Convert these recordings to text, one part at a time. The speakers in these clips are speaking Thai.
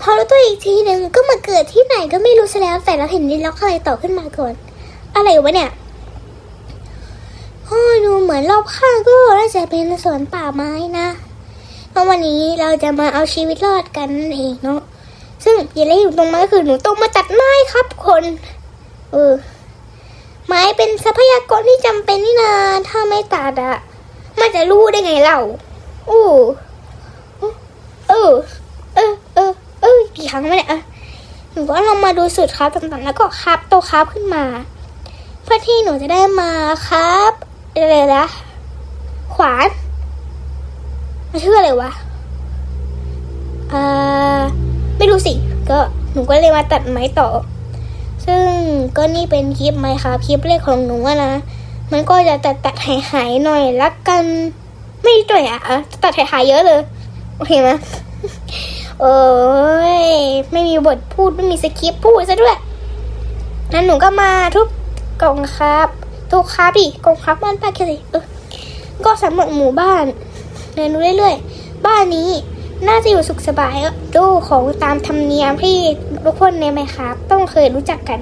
พอรู้ตัวอีกทีหนึ่งก็มาเกิดที่ไหนก็ไม่รู้ซะแล้วแต่เราเห็นดินล็อกอะไรต่อขึ้นมาก่อน อะไรวะเนี่ยพ่อดูเหมือนรอบข้างก็น่าจะเป็นสวนป่าไม้นะเพราะวันนี้เราจะมาเอาชีวิตรอดกันนั่นเองเนาะซึ่งอย่าเล่อยู่ตรงไม้ก็คือหนูต้องมาตัดไม้ครับคน เออ ไม้เป็นทรัพยากรที่จำเป็นนี่นาถ้าไม่ตัดอะมันจะรู้ได้ไงเราอู้ออเออ เออ เออ กี่ครั้งวะเนี่ยอะหนูก็ลองมาดูสูตรครับต่างๆแล้วก็ครับโตครับขึ้นมา เพื่อที่หนูจะได้มาครับอะไรนะขวานมันชื่ออะไรวะอ่าไม่รู้สิ ก็หนูก็เลยมาตัดไม้ต่อ ซึ่งก็นี่เป็นคลิปไหมคะคลิปแรกของหนูนะมันก็จะตัดตัดหายหายๆหน่อยละกัน ไม่ด้วยอะอะตัดหายหายเยอะเลย โอเคไหม เอ้ยไม่มีบทพูดไม่มีสคริปต์พูดซะด้วยนั้นหนูก็มาทุบกล่องครับทุกครับดิกล่องครับบ้านป้าแค่สิเออก็สำรวจหมู่บ้านเดินดูเรื่อยๆ บ้านนี้น่าจะอยู่สุขสบายดูของตามธรรมเนียมที่ทุกคนในไมครับ ต้องเคยรู้จักกัน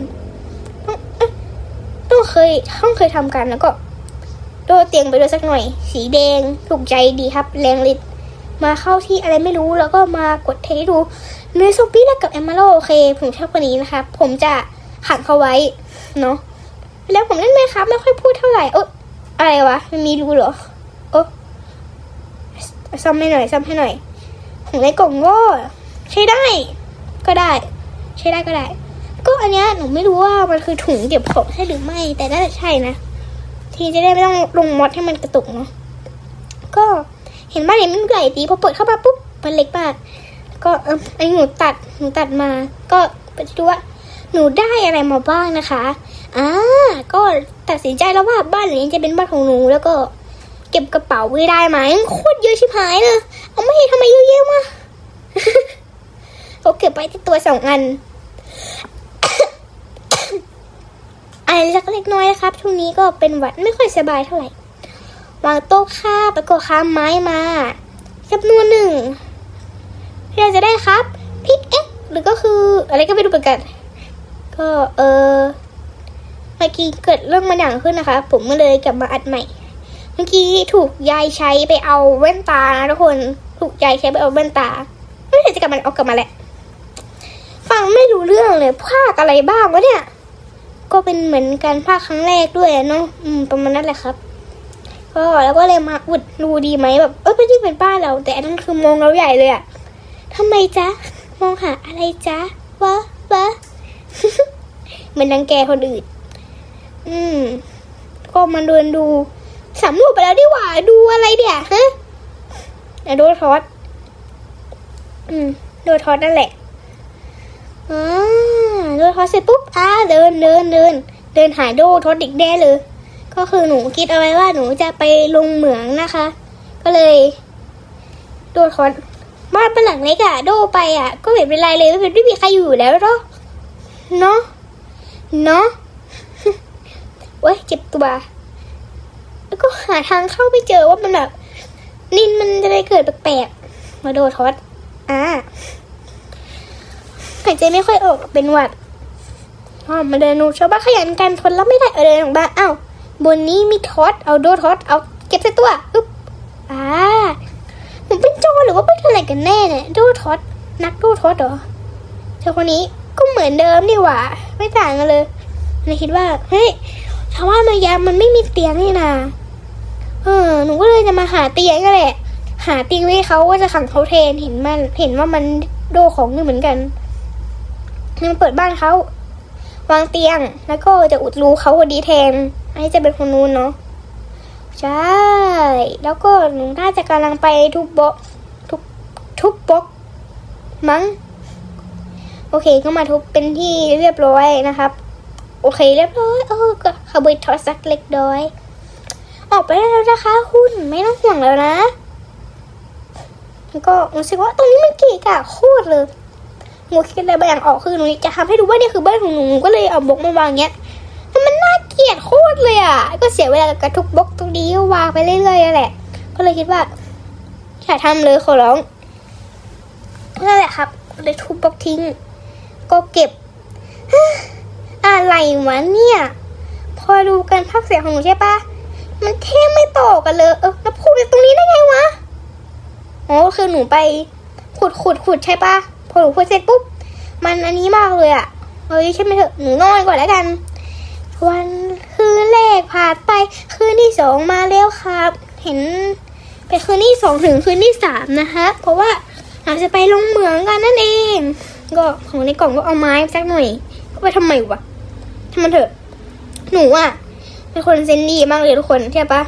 ต้องเคยต้องเคยทำกันแล้วก็โดเตียงไปด้วยสักหน่อย สีแดงถูกใจดีครับ แรงฤทธิ์ มาเข้าที่อะไรไม่รู้แล้วก็มากดเทสดูเนื้อซอมบี้แล้วกับแอมมาโลโอเค ผมชอบคนนี้นะครับผมจะขังเขาไว้เนาะแล้วผมเล่นไหมครับ ไม่ค่อยพูดเท่าไหร่เอออะไรวะมันมีรูเหรอเออซ่อมให้หน่อยซ่อมให้หน่อยของในกล่องก็ใช้ได้ ก็ได้ ใช้ได้ก็ได้ ก็อันเนี้ยหนูไม่รู้ว่ามันคือถุงเก็บของใช่หรือไม่ แต่น่าจะใช่นะ ทีจะได้ไม่ต้องลงมอดให้มันกระตุกเนาะก็ เห็นบ้านเห็นมันใหญ่ดีพอเปิดเข้ามาปุ๊บมันเล็กมากก็เออไอหนูตัดหนูตัดมา ก็ไปดูว่าหนูได้อะไรมาบ้างนะคะอ่าก็ตัดสินใจแล้วว่าบ้านหลังนี้จะเป็นบ้านของหนูแล้วก็ เก็บกระเป๋าไว้ได้ไหมโคตรเยอะชิบหายเลยเอาไม่ทำไมเยอะแยะวะเขาเก็บไว้ที่ตัวสองอันอะไรเล็กๆน้อยนะครับช่วงนี้ก็เป็นหวัดไม่ค่อยสบายเท่าไหร่ วางโต๊ะข้าวแล้วก็ค้ามไม้มาจำนวนหนึ่งที่เราจะได้ครับพิกเอ็กหรือก็คืออะไรก็ไม่รู้เหมือนกัน ก็เออเมื่อกี้เกิดเรื่องบางอย่างขึ้นนะคะ ผมก็เลยกลับมาอัดใหม่ เมื่อกี้ถูกยายใช้ไปเอาแว่นตานะทุกคนถูกยายใช้ไปเอาแว่นตาไม่ได้จะกลับมันเอากลับมาแหละฟังไม่รู้เรื่องเลยภาคอะไรบ้างวะเนี่ย ก็เป็นเหมือนการภาคครั้งแรกด้วยเนาะอืมประมาณนั้นแหละครับ ก็แล้วก็เลยมาอุดดูดีไหมแบบเออไม่ได้เป็นบ้านเรา แต่อันนั้นคือมองเราใหญ่เลยอะทำไมจ๊ะ มองหาอะไรจ๊ะวะวะเหมือนนางแกคนอื่น อืม ก็มาเดินดูสำรวจไปแล้วดีกว่า ดูอะไรเดี๋ยฮะอะดูทอดอืมดูทอดนั่นแหละอ่าดูทอดเสร็จปุ๊บอ่าเดินเดินเดินเดินหาโดทอดอีกแน่เลย ก็คือหนูคิดเอาไว้ว่าหนูจะไปลงเหมืองนะคะ ก็เลย โดทอดบ้านเป็นหลังเล็กอะโดไปอะก็ไม่เป็นไรเลยไม่เป็นไม่มีใครอยู่แล้วเนาะเนาะเนาะโอ้ยเจ็บตัวแล้วก็หาทางเข้าไม่เจอว่ามันแบบนินมันจะได้เกิดแปลกๆมาโดนทอดอ่าหายใจไม่ค่อยออกเป็นหวัดอ๋อมาเดินดูชาวบ้านขยันกันทนแล้วไม่ได้เออเดินออกมาอ้าว บนนี้มีทอดเอาโดนทอดเอาเก็บใส่ตัวอึ๊บอ่าผมเป็นโจรหรือว่าเป็นอะไรกันแน่เนี่ยโดนทอดนักโดนทอดเหรอเธอคนนี้ก็เหมือนเดิมนี่หว่า ไม่ต่างกันเลยเลยคิดว่าเฮ้ยชาวบ้านมายามมันไม่มีเตียงนี่นาเออหนูก็เลยจะมาหาเตียงก็แหละ หาเตียงไว้เขาว่าจะขังเขาเทนเห็นมัน เห็นว่ามันโดของนี่เหมือนกันนี่มันเปิดบ้านเขาวางเตียงแล้วก็จะอุดรูเขาพอดีแทน อันนี้จะเป็นคนนู้นเนาะใช่ แล้วก็หนูน่าจะกำลังไปทุบบล็อกทุบทุบบล็อกมั้ง โอเคก็มาทุบเป็นที่เรียบร้อยนะครับ โอเคเรียบร้อยเออก็ขบวยทอสักเล็กน้อย ออกไปได้แล้วนะคะคุณไม่ต้องห่วงแล้วนะแล้วก็รู้สึกว่าตรงนี้มันเกะกะโคตรเลยหนูคิดอะไรบางอย่างออกคือหนูจะทำให้ดูว่านี่คือบ้านของหนูหนูก็เลยเอาบล็อกมาวางเงี้ย มันน่าเกลียดโคตรเลยอะ ก็เสียเวลากับทุกบล็อกตรงนี้วางไปเรื่อยๆแหละ ก็เลยคิดว่าอย่าทำเลยขอร้องนั่นแหละครับเลยทุบบล็อกทิ้ง ก็เก็บ อะไรวะเนี่ย พอดูกันภาคเสียงของหนูใช่ปะมันเท่ไม่ต่อกันเลย เออแล้วพูดไปตรงนี้ได้ไงวะอ๋อคือหนูไปขุดขุดขุดใช่ปะพอหนูขุดเสร็จปุ๊บ มันอันนี้มากเลยอะเฮ้ยใช่ไหมเถอะหนูนอนก่อนแล้วกัน วันคืนแรกผ่านไปคืนที่สองมาแล้วครับ เห็นเป็นคืนที่สองถึงคืนที่สามนะคะเพราะว่าเราจะไปลงเหมืองกันนั่นเอง ก็ของในกล่องก็เอาไม้สักหน่อยเอาไปทำไมวะทำมันเถอะ หนูอะเป็นคนเซนดีมากเลยทุกคนใช่ปะ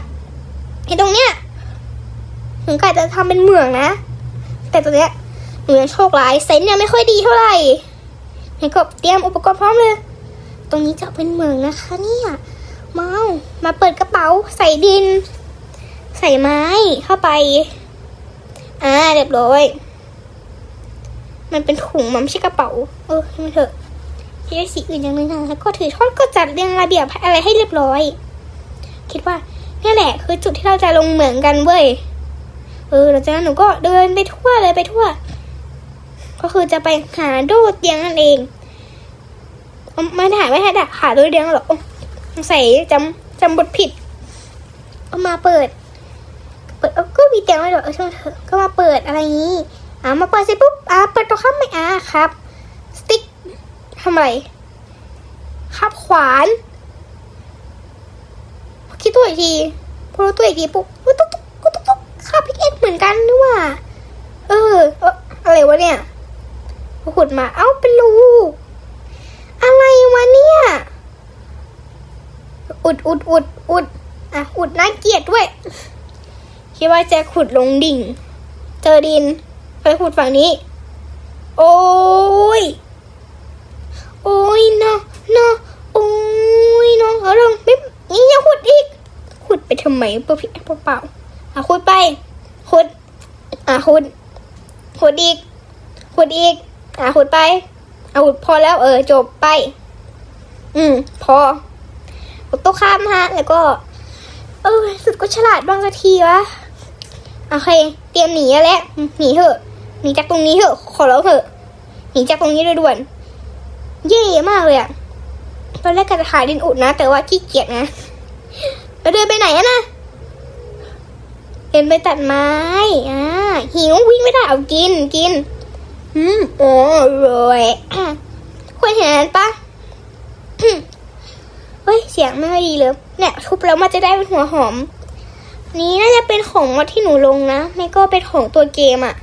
เห็นตรงเนี้ยถึงกะจะทำเป็นเหมืองนะ แต่ตอนเนี้ยหนูยังโชคร้ายเซนส์เนี่ยไม่ค่อยดีเท่าไหร่เห็นก็เตรียมอุปกรณ์พร้อมเลย ตรงนี้จะเป็นเหมืองนะคะเนี่ยมาเอามาเปิดกระเป๋าใส่ดิน ใส่ไม้เข้าไป อ่าเรียบร้อย มันเป็นถุงมันไม่ใช่กระเป๋า เออให้มันเถอะที่ได้สีอื่นอย่างนึงนะแล้วก็ถือทอดก็จัดเรียงระเบียบอะไรให้เรียบร้อย คิดว่านี่แหละ คือจุดที่เราจะลงเหมืองกันเว้ย เออหลังจากนั้นหนูก็เดินไปทั่วเลยไปทั่ว ก็คือจะไปหาดดเตียงนั่นเอง เอาไม่ได้ไม่ได้หาโดดเตียงหรอกใส่จำจำบทผิดก็มาเปิด เปิดเอาก็มีเตียงไว้หรอกเออช่างเถอะก็มาเปิดอะไรนี้อ่ามาเปิดเสร็จปุ๊บอ่าเปิดตัวข้ามไม่อ่าครับ สติ๊กทำอะไรครับขวานคิดตัวอีกทีพอรู้ตัวอีกทีปุ๊บอุ๊ตุ๊กตุ๊ตุ๊กตุ๊กข้าพิกเอ็กเหมือนกันนี่ว่าเออเออ อะไรวะเนี่ยขุดมา เอ้าเป็นรู อะไรวะเนี่ย อุดอุดอุดอุดอะอุดน่าเกลียดด้วย คิดว่าจะขุดลงดิ่ง เจอดิน ไปขุดฝั่งนี้ โอ้ย โอ้ยนาะเนาะโอ้ยเนาะเอาลงไม่นี่ยังขุดอีก ขุดไปทำไมเปล่าพี่เปล่าเปล่าอะขุดไป ขุด อะขุด ขุดอีก ขุดอีก อะขุดไป อะขุดพอแล้วเออจบไป อืม พอต๊ะข้ามฮะ แล้วก็ เออสุดก็ฉลาดบ้างสักทีวะโอเค เตรียมหนีแล้วหนีเถอะหนีจากตรงนี้เถอะ ขอร้องเถอะหนีจากตรงนี้โดยด่วน เย่มากเลยอะตอนแรกกะจะหาดินอุดนะ แต่ว่าขี้เกียจนะแล้วเดินไปไหนอะนะเดินไปตัดไม้อ่าหิววิ่งไม่ได้เอากินกิน อืมโอ้ยอ ควรเห็นนั้นปะเฮ้ย เสียงไม่ค่อยดีเลยเนี่ยทุบแล้วมันจะได้เป็นหัวหอม นี้น่าจะเป็นของมดที่หนูลงนะไม่ก็เป็นของตัวเกมอะ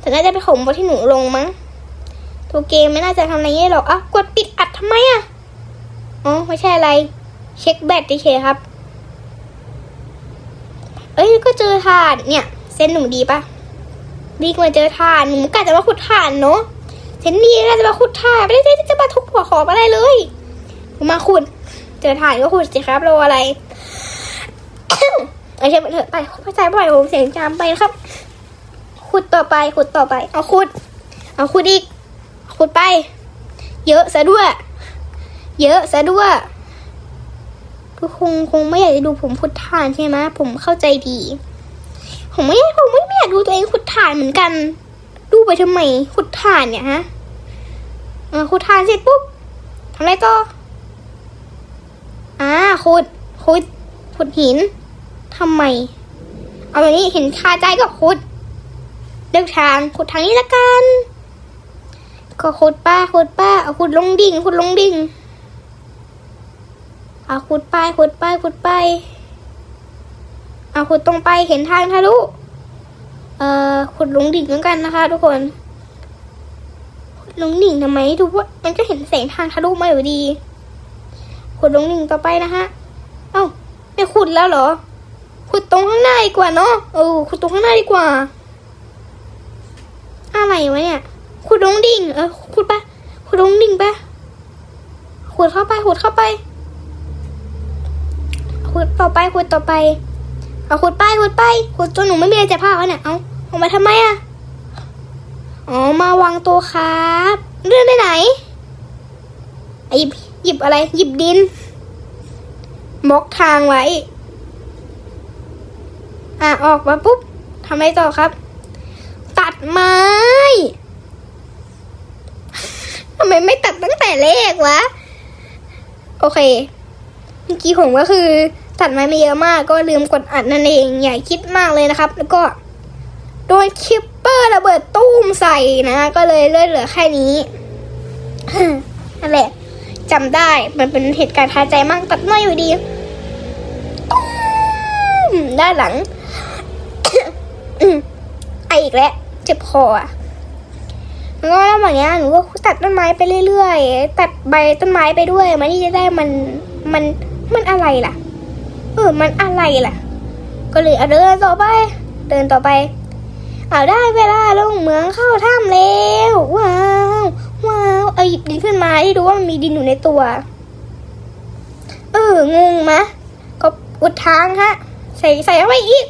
แต่น่าจะเป็นของมดที่หนูลงมั้ง ตัวเกมไม่น่าจะทำอะไรได้หรอกอะกดปิดอัดทำไมอะอ๋อไม่ใช่อะไร เช็คแบตเฉยๆครับ เอ้ยก็เจอถ่านเนี่ย เส้นหนูดีปะดีกว่าเจอถ่านหนูกะจะมาขุดถ่านเนาะ เส้นดีก็จะมาขุดถ่านไม่ได้จะมาทุบหัวขอบอะไรเลยมาขุดเจอถ่านก็ขุดสิครับรออะไรโอเคไปเถอะไปไปใจบ่อยผมเสียงจามไปนะครับ ขุดต่อไปขุดต่อไป เอาขุด เอาขุดอีกขุดไป เยอะซะด้วย เยอะซะด้วยทุกคงคงไม่อยากจะดูผมขุดถ่านใช่ไหมผมเข้าใจดี ผมไม่ผมไม่ไม่อยากดูตัวเองขุดถ่านเหมือนกันูไปทำไมขุดถ่านเนี่ยฮะเออขุดถ่านเสร็จปุ๊บทำอะไรต่ออ่าขุดขุดขุดหินทำไม เอาแบบนี้เห็นคาใจก็ขุดเลือกทางขุดทางนี้ละกัน ก็ขุดป้าขุดป้าเอาขุดลงดิ่งขุดลงดิ่งเอาขุดไปขุดไปขุดไปเอาขุดตรงไปเห็นทางทะลุ เอ่อขุดลงดิ่งเหมือนกันนะคะ ทุกคนขุดลงดิ่งทำไมดูว่ามันก็เห็นแสงทางทะลุมาอยู่ดีขุดลงดิ่งต่อไปนะฮะ เอ้าไม่ขุดแล้วเหรอ ขุดตรงข้างหน้าดีกว่าเนาะเออขุดตรงข้างหน้าดีกว่า อะไรวะเนี่ย ขุดลงดิ่ง เออขุดไปขุดลงดิ่งไปขุดเข้าไปขุดเข้าไปขุดต่อไปขุดต่อไปเอาขุดไปขุดไปขุดจนหนูไม่มีอะไรจะพากแล้วเนี่ย เอา ออกมาทำไมอะอ๋อ มาวางตัวครับเลื่อนไปไหน หยิบ หยิบอะไร หยิบดินบล็อกทางไว้ อะ ออกมาปุ๊บทำอะไรต่อครับ ตัดไม้ทำไมไม่ตัดตั้งแต่แรกวะ โอเค เมื่อกี้ผมก็คือตัดไม้ไม่เยอะมากก็ลืมกดอัดนั่นเอง อย่าคิดมากเลยนะครับ แล้วก็ โดนคิปเปอร์ระเบิดตุ้มใส่นะ ก็เลยเลือดเหลือแค่นี้นั่นแหละจำได้มันเป็นเหตุการณ์ท้าใจมากตัดไม้อยู่ดีตุ้มด้านหลังไออีกแล้วเจ็บคออะแล้วก็ระหว่างเนี้หนูก็ตัดต้นไม้ไปเรื่อยๆตัดใบต้นไม้ไปด้วย มันที่จะได้มันมันมันอะไรล่ะ เออมันอะไรล่ะ ก็เลยเดินต่อไป เดินต่อไป เอาได้เวลาลงเหมืองเข้าถ้ำแล้วว้าวว้าวเอาหยิบดินขึ้นมาที่ดูว่ามันมีดินอยู่ในตัว เอองงมะก็อุดทางฮะ ใส่ใส่เข้าไปอีก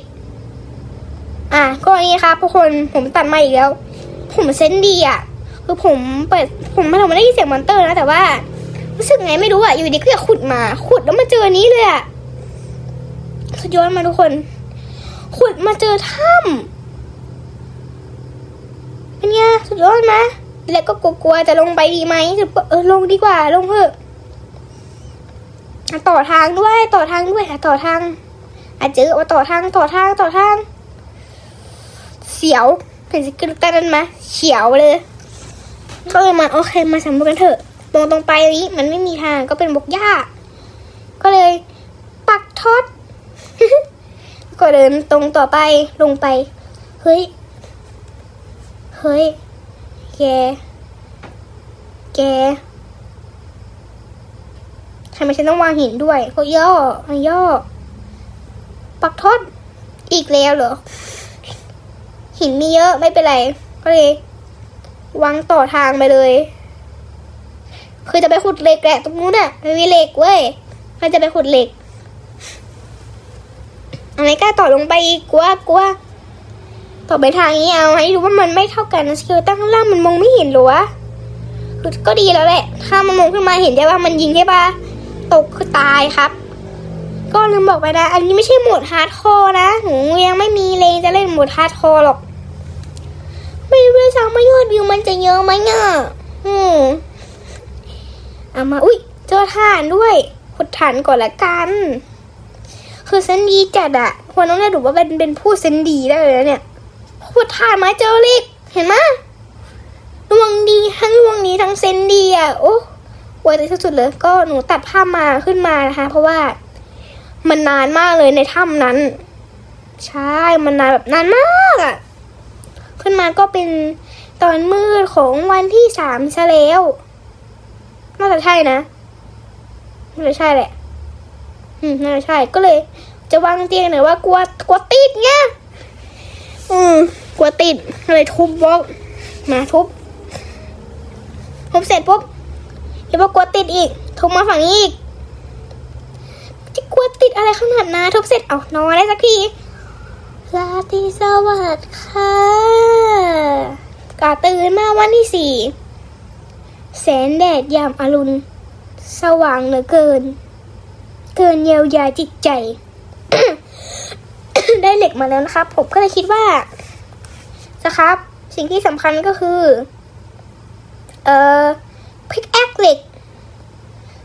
อะก็นี่ครับทุกคนผมตัดมาอีกแล้ว ผมเซนดีอะคือผมเปิดผมไม่ทำไม่ได้ยินเสียงมอนเตอร์นะแต่ว่า รู้สึกไงไม่รู้อะอยู่ดีก็อยากขุดมา ขุดแล้วมาเจอนี้เลยอะสุดยอดมาทุกคน ขุดมาเจอถ้ำ เป็นไงสุดยอดไหมแล้วก็กลัวๆจะลงไปดีไหมเออลงดีกว่า ลงเถอะต่อทางด้วย ต่อทางด้วยอะต่อทางอะเจอว่าต่อทางต่อทางต่อทาง เสียวเป็นสกิลตันนั้นไหมเฉียวเลย ก็เลยมาโอเคมาสำรวจกันเถอะตรงตรงไปนี้มันไม่มีทางก็เป็นบกหญ้า ก็เลยปักทอดก็เดินตรงต่อไปลงไป เฮ้ย เฮ้ย แก แกทำไมฉันต้องวางหินด้วยก็ย่ออย่อ ปักทอดอีกแล้วเหรอ หินมีเยอะไม่เป็นไร ก็เลยวางต่อทางไปเลย คือจะไปขุดเหล็กแหละตรงนู้นน่ะมันมีเหล็กเว้ยเราจะไปขุดเหล็กอะไรกล้าต่อลงไปอีกกลัวกลัว ต่อไปทางนี้เอาให้ดูว่ามันไม่เท่ากันนะสกิลตั้งข้างล่างมันมองไม่เห็นหรอวะคือก็ดีแล้วแหละ ถ้ามันมองขึ้นมาเห็นได้ว่ามันยิงใช่ปะตกคือตายครับ ก็ลืมบอกไปนะ อันนี้ไม่ใช่โหมดฮาร์ดคอร์นะ หนูยังไม่มีเลงจะเล่นโหมดฮาร์ดคอร์หรอก ไม่รู้เลยซ้ำว่ายอดวิวมันจะเยอะไหมเนี่ยอืมเอามา อุ้ยเจอฐานด้วยขุดฐานก่อนละกัน คือเซนดีจัดอะควรต้องเรียกหนูว่าเป็นเป็นผู้เซนดีได้เลยนะเนี่ย ขุดฐานมาเจอเล็กเห็นไหมดวงดีทั้งดวงนี้ทั้งเซนดีอะโอ้อวยใจสุดๆเลยก็หนูตัดภาพมาขึ้นมานะคะ เพราะว่ามันนานมากเลยในถ้ำนั้น ใช่มันนานแบบนานมากอะขึ้นมาก็เป็นตอนมืดของวันที่สามซะแล้วน่าจะใช่นะน่าจะใช่แหละ อืมน่าจะใช่ก็เลย จะวางเตียงหน่อยว่ากลัวกลัวติดไงอืม กลัวติดเลยทุบบล็อก มาทุบทุบเสร็จปุ๊บเห็นว่ากลัวติดอีก ทุบมาฝั่งนี้อีกจะกลัวติดอะไรขนาดนั้นทุบเสร็จเอานอนได้สักทีลาตีสวัสดิ์ค่ะกาตื่นมาวันที่สี่แสนแดดยามอรุณ สว่างเหลือเกิน เกินเยียวยาจิตใจ ได้เหล็กมาแล้วนะครับ ผมก็เลยคิดว่า นะครับ สิ่งที่สำคัญก็คือ เอ่อพิกแอคเหล็ก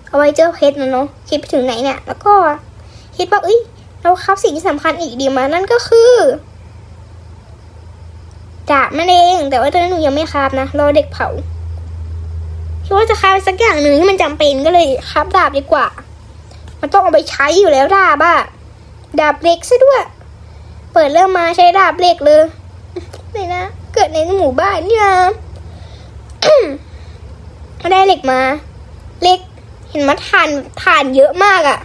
เอาไว้เจอเพชรนะเนาะคิดไปถึงไหนเนี่ย แล้วก็คิดว่าเอ้ยเราครับสิ่งที่สำคัญอีกดีมานั่นก็คือดาบนั่นเอง แต่ว่าตอนนี้หนูยังไม่คราบนะรอเด็กเผาคิดว่าจะคราบสักอย่างหนึ่งที่มันจำเป็นก็เลยคราบดาบดีกว่า มันต้องเอาไปใช้อยู่แล้วดาบอะดาบเหล็กซะด้วย เปิดเริ่มมาใช้ดาบเหล็กเลย นี่นะ เกิดในหมู่บ้านเนี่ยได้เหล็กมาเหล็กเห็นมาทานทานเยอะมากอะ่ะ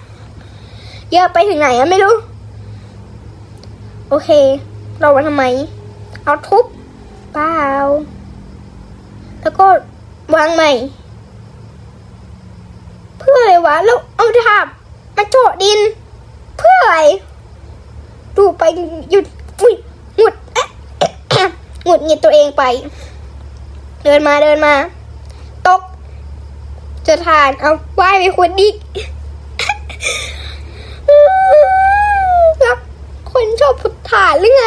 เยอะไปถึงไหนอะไม่รู้ โอเค เรามาทำไม เอาทุบเปล่าแล้วก็วางใหม่ เพื่ออะไรวะ แล้วเอาดาบมาโจาะดิน เพื่ออะไร ดูไปหยุดอุ้ย หงุดหงิดตัวเองไป เดินมาเดินมา ตก จะทานเอาว่ายไปคนดิรักคนชอบพุทธานหรือไง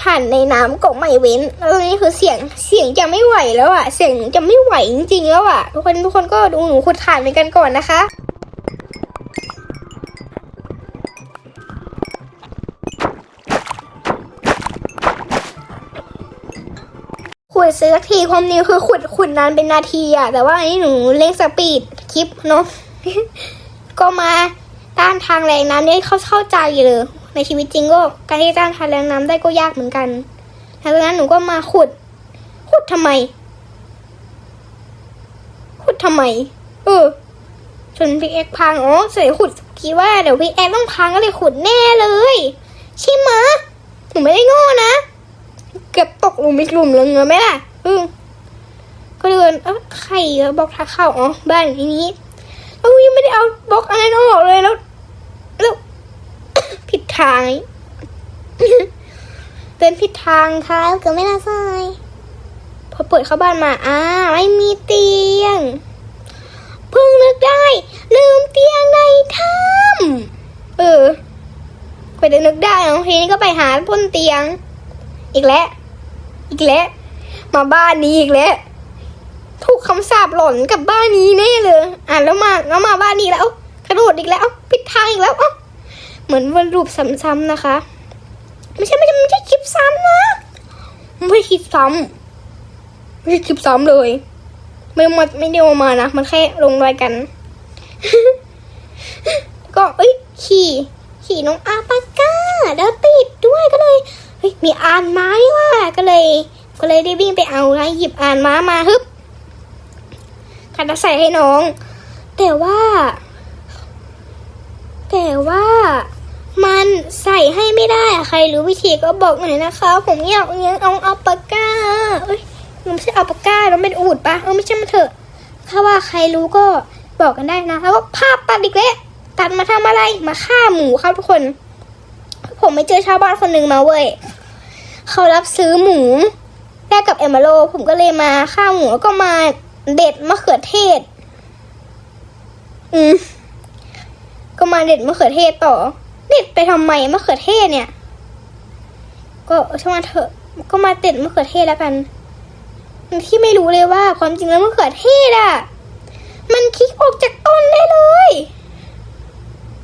ผ่านในน้ำก็ไม่เว้นแล้วตอนนี้คือเสียงเสียงจะไม่ไหวแล้วอะเสียงจะไม่ไหวจริงๆแล้วอะทุกคนทุกคนก็ดูหนูขุดถ่านไปกันก่อนนะคะ ดซื้อทีความนี้คือขุดขุดนานเป็นนาทีอะแต่ว่าอันนี้หนูเร่งสปีดคลิปเนาะก็มาต้านทางแรงน้ำเนี่ยเข้าเข้าใจเลยในชีวิตจริงก็การที่ต้านทานแรงน้ำได้ก็ยากเหมือนกันหลังจากนั้นหนูก็มาขุด ขุดทำไม ขุดทำไม เออจนพี่แอกพังอ๋อเสียขุดคิดว่าเดี๋ยวพี่แอกต้องพังก็เลยขุดแน่เลย ใช่ไหมะหนูไม่ได้โง่นะ เก็บตกหลุมอีกหลุมเลยเงไหมล่ะอืมก็เดินเอ้าใครบล็อกทักเข้าอ๋อบ้านอันนี้เอ้ายังไม่ได้เอาบล็อกอันนั้นออกเลยแล้วแล้วผิดทางเดินผิดทางค่ะเกือบไม่น่าใช่พอเปิดเข้าบ้านมาอ้าไม่มีเตียงเพิ่งนึกได้ ลืมเตียงในถ้ำเออไปเดินนึกได้เนาะทีนี้ก็ไปหาบนเตียง อีกแล้ว อีกแล้ว มาบ้านนี้อีกแล้ว ถูกคำสาปหล่นกับบ้านนี้แน่เลย อะแล้วมาแล้วมาบ้านนี้แล้วกระโดดอีกแล้วเอ้าผิดทางอีกแล้วเอ้าเหมือนวนรูปซ้ำๆนะคะ ไม่ใช่ไม่ใช่ไม่ใช่คลิปซ้ำนะไม่ใช่คลิปซ้ำไม่ใช่คลิปซ้ำเลย ไม่ได้มาไม่ได้เอามานะมันแค่ลงรายกัน ก็เอ้ยขี่ขี่น้องอาปาก้าแล้วติดด้วยก็เลย เฮ้ยมีอ่านม้านี่ว่าก็เลย ก็เลยได้วิ่งไปเอาแล้วหยิบอ่านม้ามาฮึบคันใส่ให้น้อง แต่ว่า แต่ว่ามันใส่ให้ไม่ได้ใครรู้วิธีก็บอกหน่อยนะคะ ผมอยากเลี้ยงเอาอัลปาก้าเอ้ยมันไม่ใช่อัลปาก้าแล้วเป็นอูดปะเออไม่ใช่มันเถอะถ้าว่าใครรู้ก็บอกกันได้นะแล้วก็ภาพตัดอีกแล้วตัดมาทำอะไรมาฆ่าหมูครับทุกคน ผมไปเจอชาวบ้านคนหนึ่งมาเว้ยเขารับซื้อหมูแลกกับเอมเบโล ผมก็เลยมาฆ่าหมูแล้วก็มาเด็ดมะเขือเทศ อืมก็มาเด็ดมะเขือเทศต่อ เด็ดไปทำไมมะเขือเทศเนี่ย ก็ช่างมันเถอะก็มาเด็ดมะเขือเทศแล้วกัน ที่ไม่รู้เลยว่าความจริงแล้วมะเขือเทศอะ มันคลิกออกจากต้นได้เลย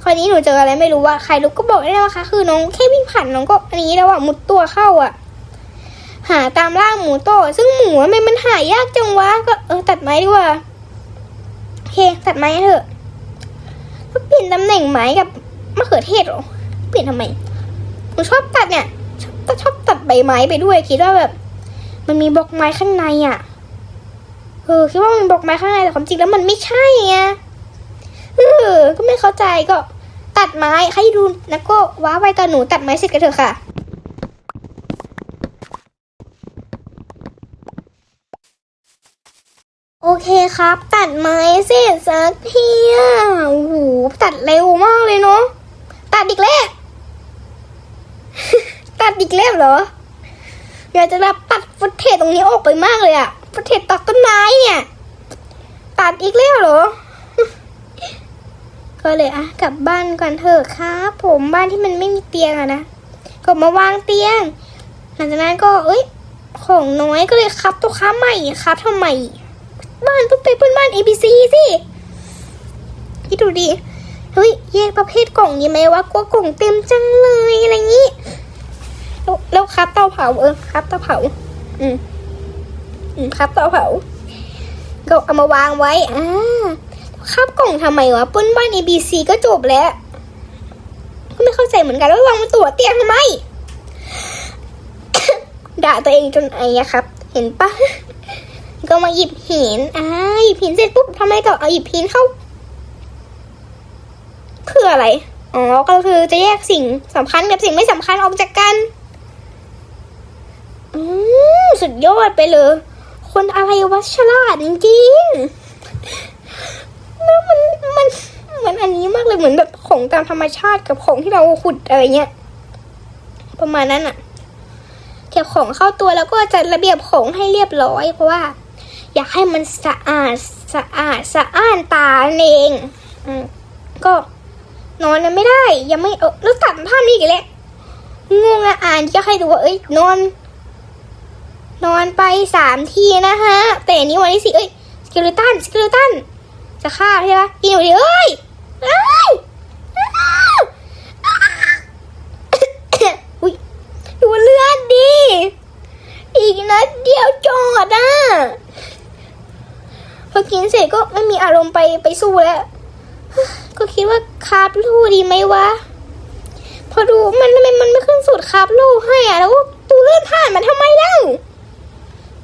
คราวนี้หนูเจออะไรไม่รู้ว่าใครรู้ก็บอกได้นะคะคือน้องแค่วิ่งผ่านน้องก็อันนี้แล้วอะมุดตัวเข้าอะหาตามล่าหมูโตซึ่งหมูอะมันมันหายากจังวะก็เออตัดไม้ดีกว่าโอเคตัดไม้เถอะก็เปลี่ยนตำแหน่งไม้กับมะเขือเทศหรอเปลี่ยนทำไมหนูชอบตัดเนี่ยชอบชอบตัดใบไม้ไปด้วยคิดว่าแบบ มันมีบล็อกไม้ข้างในอะเออคิดว่ามันบล็อกไม้ข้างในแต่ความจริงแล้วมันไม่ใช่ไงเออก็ไม่เข้าใจก็ ตัดไม้ใครดูนะก็ว้าไวตอนหนูตัดไม้เสร็จกันเถอะค่ะโอเคครับ ตัดไม้เสร็จสักทีอะโอ้โหตัดเร็วมากเลยเนาะตัดอีกแล้วตัดอีกแล้วเหรออยากจะรับตัดฟุตเทจตรงนี้ออกไปมากเลยอะฟุตเทจตัดต้นไม้เนี่ย ตัดอีกแล้วเหรอ ก็เลยอะกลับบ้านก่อนเถอะครับผมบ้านที่มันไม่มีเตียงอะนะก็มาวางเตียง หลังจากนั้นก็เอ้ยของน้อยก็เลยครับตัวค้าใหม่ครับทำไมบ้านต้องเป็นเพื่นบ้าน A B C สิคิดดูดิเฮ้ยแยกประเภทกล่องนี้ไหมวะกลัวกล่องเต็มจังเลยอะไรงี้แล้วแล้วครับเตาเผาเออครับเตาเผา อืมอืมครับเตาเผาก็เอามาวางไว้อ่า ครับกล่องทำไมวะปล้นบ้าน A B C ก็จบแล้ว ก็ไม่เข้าใจเหมือนกันว่าวางบนตัวเตียงทำไม ด่าตัวเองจนไออะครับ เห็นปะก็มาหยิบหินอ่าหยิบหินเสร็จปุ๊บทำไมต่อเอาหยิบหินเข้าเพื่ออะไร อ๋อ ก็คือจะแยกสิ่งสำคัญกับสิ่งไม่สำคัญออกจากกัน อืม สุดยอดไปเลย คนอะไรวะฉลาดจริงๆ แล้วมันมันมันอันนี้มากเลยเหมือนแบบของตามธรรมชาติกับของที่เราขุดอะไรเงี้ย ประมาณนั้นอะเก็บของเข้าตัวแล้วก็จัดระเบียบของให้เรียบร้อย เพราะว่า อยากให้มันสะอาดสะอาดสะอ้านตาเองอืมก็นอนยังไม่ได้ ยังไม่เออแล้วตัดภาพนี้อีกแล้วงงอะอ่านก็ให้ดูว่าเอ้ยนอน นอนไปสามทีนะฮะ แต่อันนี้วันที่สี่เอ้ยสกิลตันสกิลตัน จะฆ่าใช่ปะอีหนูดิเอ้ยเอ้ยอุ้ยดูเลือดดิ อีกนัดเดียวจอดอะพอกินเสร็จก็ไม่มีอารมณ์ไปไปสู้แล้ว ก็คิดว่าคาบลูดีไหมวะ พอดูมันทำไมมันไม่ขึ้นสุดคาบลูให้อะแล้วตูเลื่อนผ่านมันทำไมเล่า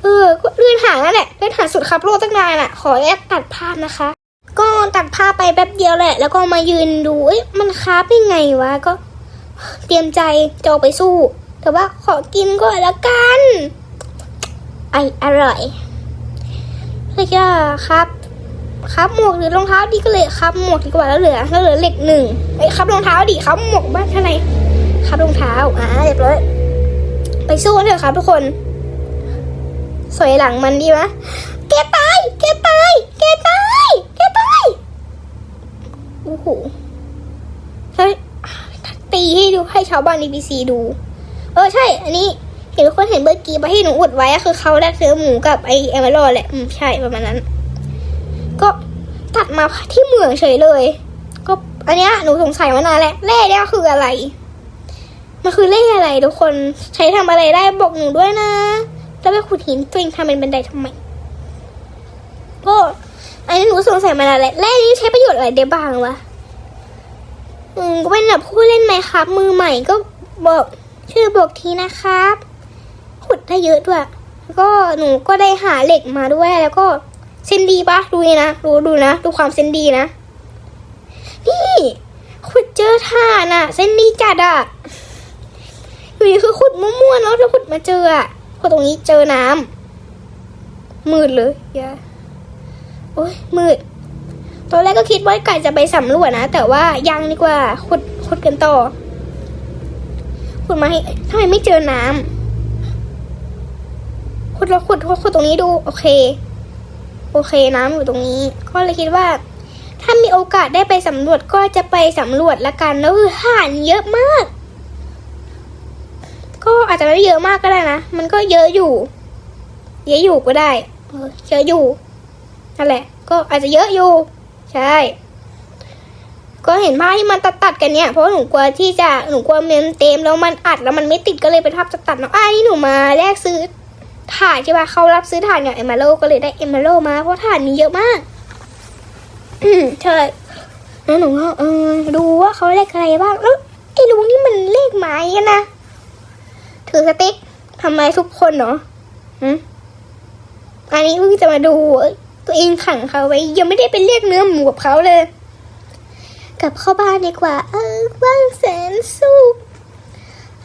เออก็เลื่อนหางนั่นแหละเลื่อนหางสุดคาบลูตั้งนานอะ ขอแยกตัดภาพนะคะ ตัดภาไปแป๊บเดียวแหละ แล้วก็มายืนดูเอ้ยมันคาบยังไงวะ ก็เตรียมใจจะออกไปสู้ แต่ว่าขอกินก่อนละกัน ไออร่อยเลยก็ครับ ครับหมวกหรือรองเท้าดีก็เลยครับหมวกดีกว่าแล้วเหลือแล้วเหลือเหล็กหนึ่งไอ้ครับรองเท้าดิครับหมวกบ้านอะไรครับรองเท้าอ่าเรียบร้อยไปสู้กันเถอะครับทุกคน สวยหลังมันดีไหมแกตายแกตายแกตายแกตาย โอ้โหตีให้ดูให้ชาวบ้าน NPC ดู เออใช่ อันนี้เห็นทุกคนเห็นเบอร์กี้ไปให้หนูอุดไว้อะคือเขาแลกซื้อหมูกับไอเอเมอรัลด์แหละ อืมใช่ประมาณนั้น ก็ตัดมาที่เหมืองเฉยเลย ก็อันเนี้ยหนูสงสัยมานานแล้วแร่เนี่ยคืออะไร มันคือแร่อะไรทุกคนใช้ทำอะไรได้บอกหนูด้วยนะ แล้วไปขุดหินตัวเองทำเป็นบันไดทำไมก็ อันนี้หนูสงสัยมานานแล้วแร่นี้ใช้ประโยชน์อะไรได้บ้างวะอืมก็เป็นแบบผู้เล่นไหมครับ มือใหม่ก็บอกชื่อบอกทีนะครับ ขุดได้เยอะด้วยแล้วก็หนูก็ได้หาเหล็กมาด้วยแล้วก็เส้นดีปะดูนะดูดูนะดูความเส้นดีนะ นี่ขุดเจอถ่านอะเส้นดีจัดอะอยู่ดีคือขุดมั่วๆเนาะแล้วขุดมาเจออะขุดตรงนี้เจอน้ำมืดเลยอย่า โอ้ยมืด ตอนแรกก็คิดว่าไก่จะไปสำรวจนะ แต่ว่ายังดีกว่าขุดขุดกันต่อขุดมาให้ทำไมไม่เจอน้ำขุดแล้วขุดขุดตรงนี้ดู โอเค โอเคน้ำอยู่ตรงนี้ ก็เลยคิดว่า ถ้ามีโอกาสได้ไปสำรวจก็จะไปสำรวจละกันแล้วคือห่านเยอะมาก ก็อาจจะไม่เยอะมากก็ได้นะ มันก็เยอะอยู่ เยอะอยู่ก็ได้เยอะอยู่ นั่นแหละ ก็อาจจะเยอะอยู่ ใช่ ก็เห็นภาพที่มันตัดตัดกันเนี่ย เพราะหนูกลัวที่จะหนูกลัวเมมเต็มแล้วมันอัดแล้วมันไม่ติดก็เลยเป็นภาพตัดตัดเนาะอ่านี่หนูมาแลกซื้อถ่านใช่ปะเขารับซื้อถ่านกับเอม r ร l ก็เลยได้เอม r ร l มา เพราะถ่านมีเยอะมากใช่แล้วหนูก็เออดูว่าเขาเลขอะไรบ้างแล้วไอ้ลุงนี่มันเลขไม้กันนะถือสติ๊กทำไมทุกคนเนาะหืมอันนี้เพิ่งจะมาดู ตัวเองขังเขาไว้ ยังไม่ได้ไปเรียกเนื้อหมูกับเขาเลย กลับเข้าบ้านดีกว่า เออบ้านแสนสุข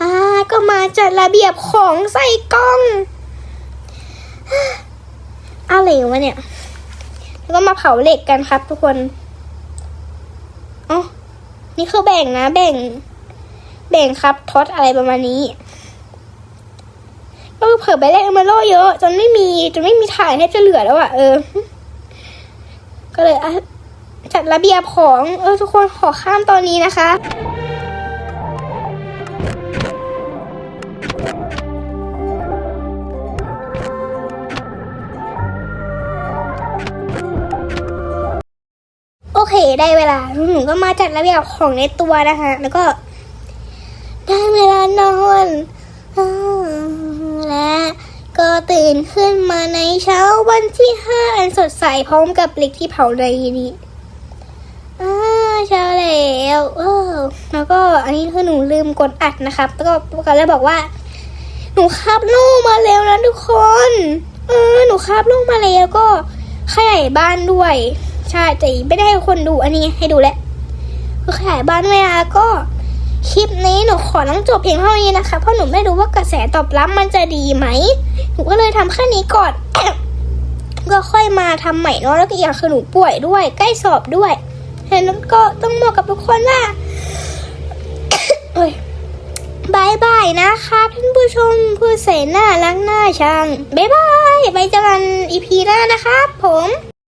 อ่าก็มาจัดระเบียบของใส่กล้องอะไรวะเนี่ย แล้วก็มาเผาเหล็กกันครับทุกคนอ๋อนี่คือแบ่งนะ แบ่ง แบ่งครับทอดอะไรประมาณนี้ก็เผื่อไปแลกเอมเมอรัลเยอะ จนไม่มี จนไม่มีถ่ายให้จะเหลือแล้วอะเออ ก็เลยจัดระเบียบของเออทุกคนขอข้ามตอนนี้นะคะโอเคได้เวลาหนูก็มาจัดระเบียบของในตัวนะคะ แล้วก็ ได้เวลานอนอและ ก็ตื่นขึ้นมาในเช้าวันที่ห้าอันสดใสพร้อมกับเหล็กที่เผาในนี้อ่าเช้าแล้วเออแล้วก็อันนี้คือหนูลืมกดอัดนะครับ แล้วก็ก็เลยบอกว่า หนูคาบลูกมาแล้วนะทุกคน เออหนูคาบลูกมาแล้วก็ขยายบ้านด้วย ใช่แต่ไม่ได้คนดูอันนี้ให้ดูแหละคือขยายบ้านเวลาก็ คลิปนี้หนูขอต้องจบเพียงเท่านี้นะคะ เพราะหนูไม่รู้ว่ากระแสตอบรับมันจะดีไหม หนูก็เลยทำแค่นี้ก่อน ก็ค่อยมาทำใหม่เนาะ แล้วก็อีกอย่างคือหนูป่วยด้วย ใกล้สอบด้วยฉะนั้นก็ต้องบอกกับทุกคนว่าเอ้ยบายบายนะครับท่านผู้ชมผู้ใส่หน้ารักหน้าชังบายบายไปเจอกันอีพีหน้านะครับผม